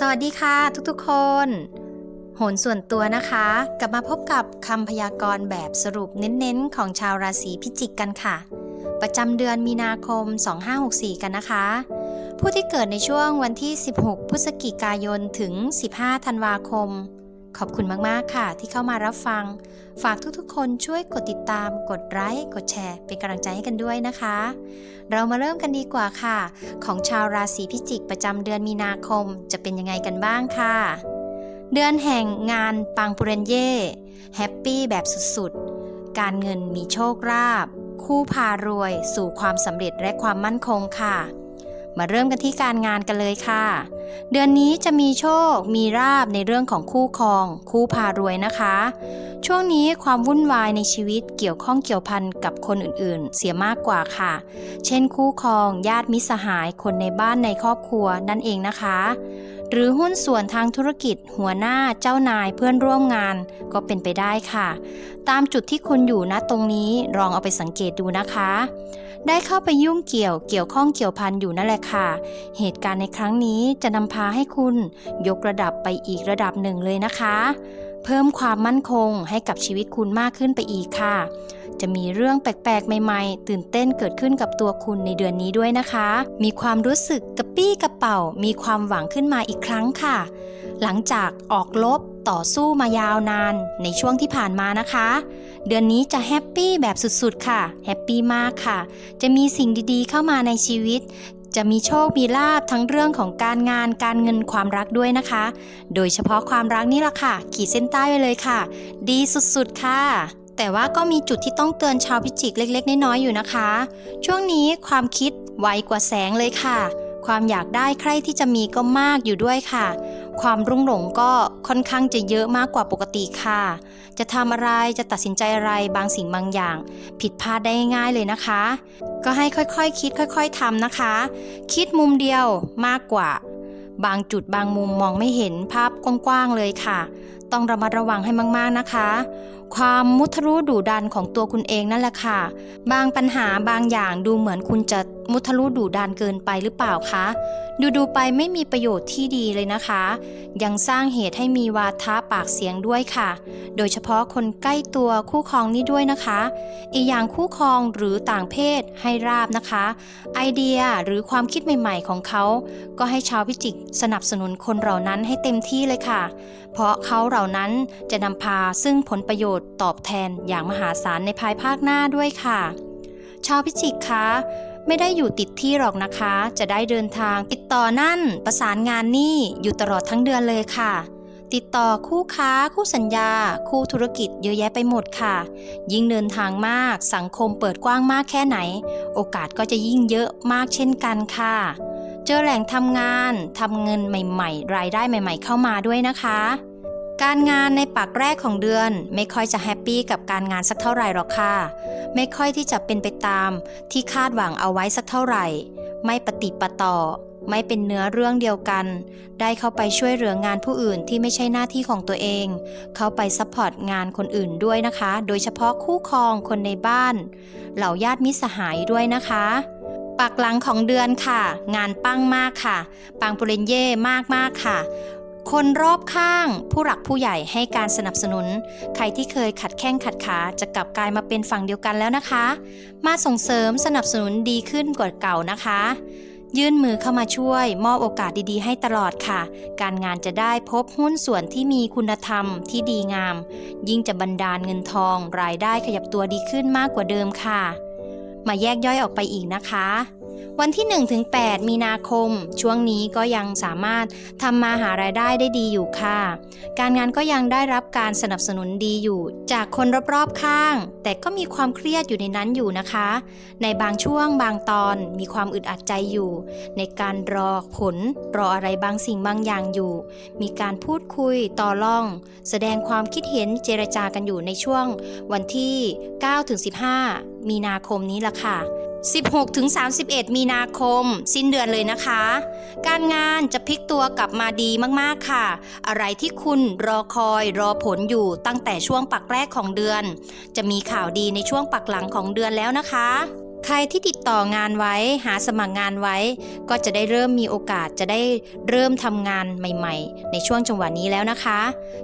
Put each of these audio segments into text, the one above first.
สวัสดีค่ะทุกๆคน โหนส่วนตัวนะคะ กลับมาพบกับคำพยากรณ์แบบสรุปเน้นๆ ของชาวราศีพิจิกกันค่ะ ประจำเดือนมีนาคม 2564 กันนะคะ ผู้ที่เกิดในช่วงวันที่ 16 พฤศจิกายนถึง 15 ธันวาคม ขอบคุณมาก ๆ ค่ะ ที่เข้ามารับฟัง ฝากทุกๆ คนช่วยกดติดตาม กดไลค์ กดแชร์ เป็นกำลังใจให้กันด้วยนะคะ เรามาเริ่มกันดีกว่าค่ะ ของชาวราศีพิจิกประจำเดือนมีนาคมจะเป็นยังไงกันบ้างค่ะ เดือนแห่งงานปังปุเรนเย่แฮปปี้แบบสุดๆ การเงินมีโชคลาภคู่พารวย สู่ความสำเร็จและความมั่นคงค่ะ มาเริ่มกันที่การงานกันเลยค่ะ เดือนนี้จะมีโชค มีราบในเรื่องของคู่ครอง คู่พารวยนะคะ ช่วงนี้ความวุ่นวายในชีวิตเกี่ยวข้องเกี่ยวพันกับคนอื่นๆ เสียมากกว่าค่ะ เช่น คู่ครอง ญาติมิตรสหาย คนในบ้านในครอบครัวนั่นเองนะคะ หรือหุ้นส่วนทางธุรกิจ หัวหน้า เจ้านาย เพื่อนร่วมงาน ก็เป็นไปได้ค่ะ ตามจุดที่คุณอยู่นะตรงนี้ลองเอาไปสังเกตดูนะคะ ได้เข้าไปยุ่งเกี่ยวเกี่ยวข้องเกี่ยวพันอยู่นั่นแหละค่ะ เหตุการณ์ในครั้งนี้จะนำพาให้คุณ ยกระดับไปอีกระดับหนึ่งเลยนะคะ เพิ่มความมั่นคงให้กับชีวิตคุณมากขึ้นไปอีกค่ะ จะมีเรื่องแปลกๆ ใหม่ๆ ตื่นเต้นเกิดขึ้นกับตัวคุณในเดือนนี้ด้วยนะคะ มีความรู้สึกกระปี้กระเป๋า มีความหวังขึ้นมาอีกครั้งค่ะ หลังจากออกลบต่อสู้มายาวนานในช่วงที่ผ่านมานะคะ เดือนนี้จะแฮปปี้แบบสุดๆ ค่ะ แฮปปี้มากค่ะ จะมีสิ่งดีๆ เข้ามาในชีวิต จะมีโชค มีลาบทั้งเรื่องของการงาน การเงิน ความรักด้วยนะคะ โดยเฉพาะความรักนี่แหละค่ะ ขีดเส้นใต้ไว้เลยค่ะ ดีสุดๆ ค่ะแต่ว่าก็มีจุดที่ต้องเตือนชาวพิจิกเล็ก ๆ น้อยๆอยู่นะคะ ช่วงนี้ความคิดไวกว่าแสงเลยค่ะ ความอยากได้ใครที่จะมีก็มากอยู่ด้วยค่ะ ความรุ่งหลงก็ค่อนข้างจะเยอะมากกว่าปกติค่ะ จะทำอะไรจะตัดสินใจอะไรบางสิ่งบางอย่าง ผิดพลาดได้ง่ายเลยนะคะ ก็ให้ค่อยๆคคิดค่อยๆทำนะคะ คิดมุมเดียวมากกว่า บางจุดบางมุมมองไม่เห็นภาพกว้างๆเลยค่ะ ต้องระมัดระวังให้มากๆนะคะ ความมุทะลุดุดันของตัวคุณเองนั่นแหละค่ะ บางปัญหาบางอย่างดูเหมือนคุณจะมุทะลุดุดันเกินไปหรือเปล่าคะ ดูดูๆไปไม่มีประโยชน์ที่ดีเลยนะคะ ยังสร้างเหตุให้มีวาทะปากเสียงด้วยค่ะ โดยเฉพาะคนใกล้ตัวคู่ครองนี่ด้วยนะคะ อีกอย่างคู่ครองหรือต่างเพศให้ราบนะคะ ไอเดียหรือความคิดใหม่ๆของเขา ก็ให้ชาวพิจิกสนับสนุนคนเหล่านั้นให้เต็มที่เลยค่ะ เพราะเขาเหล่านั้นจะนำพาซึ่งผลประโยชน์ตอบแทนอย่างมหาศาลในภายภาคหน้าด้วยค่ะ ชาวพิจิกคะไม่ได้อยู่ติดที่หรอกนะคะ จะได้เดินทางติดต่อนั่น ประสานงานนี่อยู่ตลอดทั้งเดือนเลยค่ะ ติดต่อคู่ค้า คู่สัญญา คู่ธุรกิจเยอะแยะไปหมดค่ะ ยิ่งเดินทางมากสังคมเปิดกว้างมากแค่ไหน โอกาสก็จะยิ่งเยอะมากเช่นกันค่ะ เจอแหล่งทำงานทำเงินใหม่ ๆ รายได้ใหม่ ๆ เข้ามาด้วยนะคะ การงานในปักแรกของเดือนไม่ค่อยจะแฮปปี้กับการงานสักเท่าไหร่หรอกค่ะ ไม่ค่อยที่จะเป็นไปตามที่คาดหวังเอาไว้สักเท่าไหร่ ไม่ปฏิปต่อ ไม่เป็นเนื้อเรื่องเดียวกัน ได้เข้าไปช่วยเหลืองานผู้อื่นที่ไม่ใช่หน้าที่ของตัวเอง เข้าไปซัพพอร์ตงานคนอื่นด้วยนะคะ โดยเฉพาะคู่ครองคนในบ้าน เหล่าญาติมิตรสหายด้วยนะคะปักหลังของเดือนค่ะ งานปังมากค่ะ ปังปุเรนเย่มากมากๆค่ะ คนรอบข้าง ผู้หลักผู้ใหญ่ให้การสนับสนุน ใครที่เคยขัดแข้งขัดขาจะกลับกลายมาเป็นฝั่งเดียวกันแล้วนะคะ มาส่งเสริมสนับสนุนดีขึ้นกว่าเก่านะคะ ยื่นมือเข้ามาช่วย มอบโอกาสดีๆ ให้ตลอดค่ะ การงานจะได้พบหุ้นส่วนที่มีคุณธรรมที่ดีงาม ยิ่งจะบันดาลเงินทอง รายได้ขยับตัวดีขึ้นมากกว่าเดิมค่ะ มาแยกย่อยออกไปอีกนะคะ วันที่ 1-8 มีนาคม ช่วงนี้ก็ยังสามารถทำมาหารายได้ได้ดีอยู่ค่ะ การงานก็ยังได้รับการสนับสนุนดีอยู่ จากคนรอบๆข้าง แต่ก็มีความเครียดอยู่ในนั้นอยู่นะคะ ในบางช่วงบางตอนมีความอึดอัดใจอยู่ ในการรอผลรออะไรบางสิ่งบางอย่างอยู่ มีการพูดคุยต่อรอง แสดงความคิดเห็นเจรจากันอยู่ในช่วง วันที่ 9-15 มีนาคมนี้ละค่ะ 16-31 มีนาคม สิ้นเดือนเลยนะคะ การงานจะพลิกตัวกลับมาดีมากๆค่ะ อะไรที่คุณรอคอยรอผลอยู่ตั้งแต่ช่วงปักแรกของเดือน จะมีข่าวดีในช่วงปักหลังของเดือนแล้วนะคะใครที่ติดต่องานไว้หาสมัครงานไว้ ก็จะได้เริ่มมีโอกาสจะได้เริ่มทำงานใหม่ ๆ ในช่วงจังหวะนี้แล้วนะคะ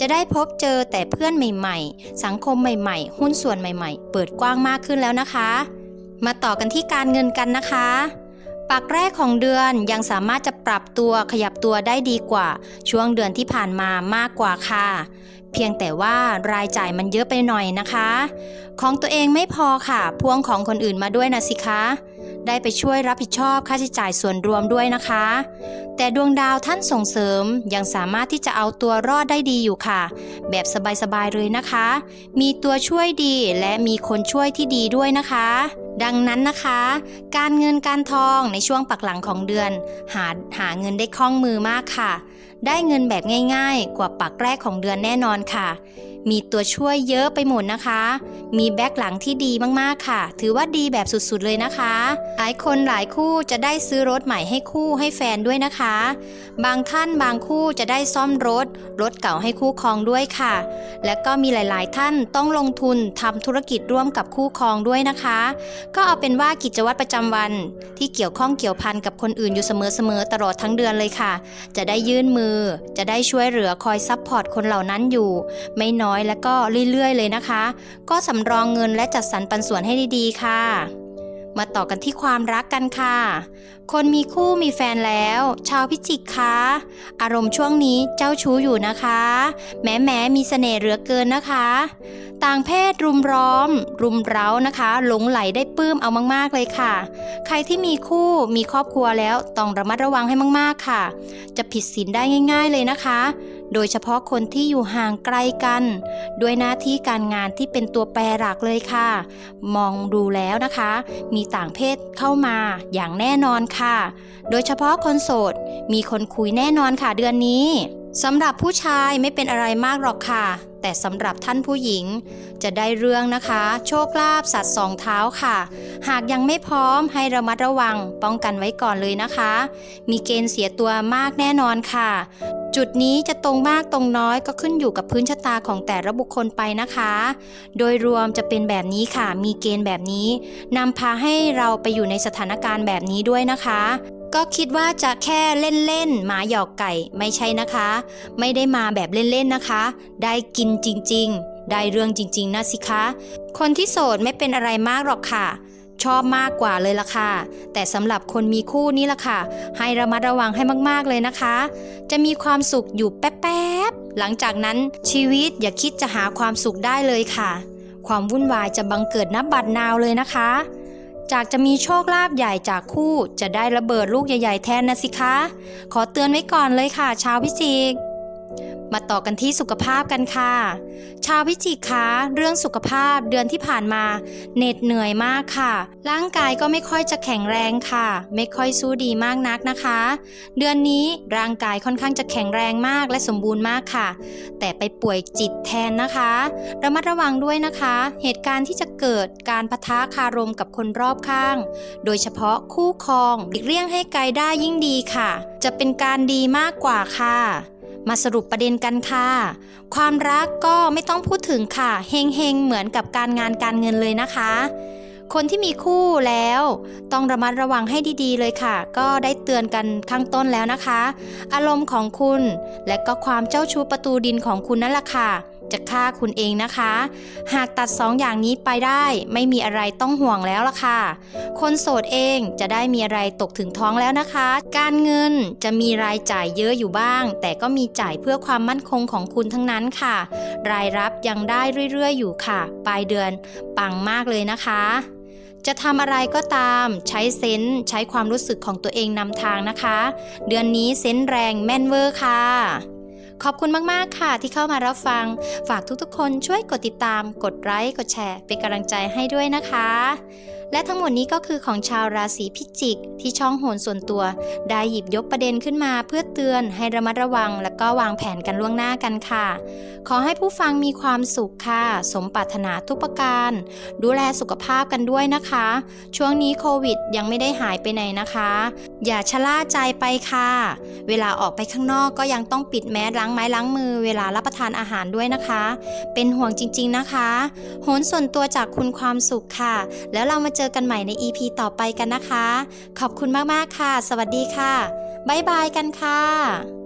จะได้พบเจอแต่เพื่อนใหม่ ๆ สังคมใหม่ ๆ หุ้นส่วนใหม่ ๆ เปิดกว้างมากขึ้นแล้วนะคะ มาต่อกันที่การเงินกันนะคะปักแรกของเดือนยังสามารถจะปรับตัวขยับตัวได้ดีกว่า ช่วงเดือนที่ผ่านมามากกว่าค่ะ เพียงแต่ว่ารายจ่ายมันเยอะไปหน่อยนะคะ ของตัวเองไม่พอค่ะพ่วงของคนอื่นมาด้วยนะสิคะได้ไปช่วยรับผิดชอบค่าใช้จ่ายส่วนรวมด้วยนะคะ แต่ดวงดาวท่านส่งเสริมยังสามารถที่จะเอาตัวรอดได้ดีอยู่ค่ะ แบบสบายๆเลยนะคะ มีตัวช่วยดีและมีคนช่วยที่ดีด้วยนะคะ ดังนั้นนะคะ การเงินการทองในช่วงปักหลังของเดือน หาหาเงินได้คล่องมือมากค่ะ ได้เงินแบบง่าย ๆ กว่าปักแรกของเดือนแน่นอนค่ะ มีตัวช่วยเยอะไปหมดนะคะ มีแบ็คหลังที่ดีมากๆค่ะ ถือว่าดีแบบสุดๆเลยนะคะ หลายคนหลายคู่จะได้ซื้อรถใหม่ให้คู่ให้แฟนด้วยนะคะ บางท่านบางคู่จะได้ซ่อมรถ รถเก่าให้คู่ครองด้วยค่ะ และก็มีหลายๆ ท่านต้องลงทุนทำธุรกิจร่วมกับคู่ครองด้วยนะคะ ก็เอาเป็นว่ากิจวัตรประจำวัน ที่เกี่ยวข้องเกี่ยวพันกับคนอื่นอยู่เสมอๆตลอดทั้งเดือนเลยค่ะ จะได้ยื่นมือ จะได้ช่วยเหลือคอยซัพพอร์ตคนเหล่านั้นอยู่ ไม่น้อยและก็เรื่อยๆ เลยนะคะ ก็สำรองเงินและจัดสรรปันส่วนให้ดีๆ ค่ะ มาต่อกันที่ความรักกันค่ะ คนมีคู่มีแฟนแล้ว ชาวพิจิกคะอารมณ์ช่วงนี้เจ้าชู้อยู่นะคะ แม้แม้มีเสน่ห์เหลือเกินนะคะ ต่างเพศรุมร้อม รุมเร้านะคะ หลงไหลได้ปลื้มเอามากๆเลยค่ะ ใครที่มีคู่มีครอบครัวแล้วต้องระมัดระวังให้มากๆค่ะ จะผิดศีลได้ง่าย ๆเลยนะคะโดยเฉพาะคนที่อยู่ห่างไกลกัน ด้วยหน้าที่การงานที่เป็นตัวแปรหลักเลยค่ะ มองดูแล้วนะคะ มีต่างเพศเข้ามาอย่างแน่นอนค่ะ โดยเฉพาะคนโสด มีคนคุยแน่นอนค่ะเดือนนี้สำหรับผู้ชายไม่เป็นอะไรมากหรอกค่ะ แต่สำหรับท่านผู้หญิง จะได้เรื่องนะคะ โชคลาภสัตว์สองเท้าค่ะ หากยังไม่พร้อมให้ระมัดระวังป้องกันไว้ก่อนเลยนะคะ มีเกณฑ์เสียตัวมากแน่นอนค่ะ จุดนี้จะตรงมากตรงน้อยก็ขึ้นอยู่กับพื้นชะตาของแต่ละบุคคลไปนะคะ โดยรวมจะเป็นแบบนี้ค่ะ มีเกณฑ์แบบนี้นำพาให้เราไปอยู่ในสถานการณ์แบบนี้ด้วยนะคะ ก็คิดว่าจะแค่เล่นๆหมาหยอกไก่ไม่ใช่นะคะ ไม่ได้มาแบบเล่นๆนะคะ ได้กินจริงๆ ได้เรื่องจริงๆนะสิคะ คนที่โสดไม่เป็นอะไรมากหรอกค่ะ ชอบมากกว่าเลยล่ะค่ะ แต่สำหรับคนมีคู่นี่ล่ะค่ะ ให้ระมัดระวังให้มากๆเลยนะคะ จะมีความสุขอยู่แป๊บๆหลังจากนั้นชีวิตอย่าคิดจะหาความสุขได้เลยค่ะ ความวุ่นวายจะบังเกิดนับบัดนาวเลยนะคะ จากจะมีโชคลาภใหญ่จากคู่ จะได้ระเบิดลูกใหญ่ ๆ แทนนะสิคะ ขอเตือนไว้ก่อนเลยค่ะ ชาวพิจิก มาต่อกันที่สุขภาพกันค่ะ ชาวพิจิกคะเรื่องสุขภาพเดือนที่ผ่านมาเหน็ดเหนื่อยมากค่ะ ร่างกายก็ไม่ค่อยจะแข็งแรงค่ะ ไม่ค่อยสู้ดีมากนักนะคะ เดือนนี้ร่างกายค่อนข้างจะแข็งแรงมากและสมบูรณ์มากค่ะ แต่ไปป่วยจิตแทนนะคะระมัดระวังด้วยนะคะ เหตุการณ์ที่จะเกิดการปะทะคารมกับคนรอบข้าง โดยเฉพาะคู่ครองหลีกเลี่ยงให้ไกลได้ยิ่งดีค่ะ จะเป็นการดีมากกว่าค่ะ มาสรุปประเด็นกันค่ะ ความรักก็ไม่ต้องพูดถึงค่ะ เฮงเฮงเหมือนกับการงานการเงินเลยนะคะ คนที่มีคู่แล้ว ต้องระมัดระวังให้ดีๆเลยค่ะ ก็ได้เตือนกันข้างต้นแล้วนะคะ อารมณ์ของคุณ และก็ความเจ้าชู้ประตูดินของคุณนั่นแหละค่ะ จะฆ่าคุณเองนะคะ หากตัดสองอย่างนี้ไปได้ไม่มีอะไรต้องห่วงแล้วล่ะค่ะ คนโสดเองจะได้มีอะไรตกถึงท้องแล้วนะคะ การเงินจะมีรายจ่ายเยอะอยู่บ้าง แต่ก็มีจ่ายเพื่อความมั่นคงของคุณทั้งนั้นค่ะ รายรับยังได้เรื่อยๆ อยู่ค่ะ ปลายเดือนปังมากเลยนะคะจะทำอะไรก็ตามใช้เซนส์ใช้ความรู้สึกของตัวเองนำทางนะคะ เดือนนี้เซนส์แรงแม่นเวอร์ค่ะ ขอบคุณมากๆค่ะที่เข้ามารับฟัง ฝากทุกๆ คนช่วยกดติดตาม กดไลค์กดแชร์ เป็นกำลังใจให้ด้วยนะคะ และทั้งหมดนี้ก็คือของชาวราศีพิจิก ที่ช่องโหนส่วนตัว ได้หยิบยกประเด็นขึ้นมาเพื่อเตือนให้ระมัดระวัง และก็วางแผนกันล่วงหน้ากันค่ะ ขอให้ผู้ฟังมีความสุขค่ะ สมปรารถนาทุกประการ ดูแลสุขภาพกันด้วยนะคะ ช่วงนี้โควิดยังไม่ได้หายไปไหนนะคะ อย่าชะล่าใจไปค่ะ เวลาออกไปข้างนอกก็ยังต้องปิดแมสล้างไม้ล้างมือ เวลารับประทานอาหารด้วยนะคะ เป็นห่วงจริงๆนะคะ โหนส่วนตัวจากคุณความสุขค่ะ แล้วเรามาเจอกันใหม่ใน EP ต่อไปกันนะคะ ขอบคุณมากๆค่ะ สวัสดีค่ะ บ๊ายบายกันค่ะ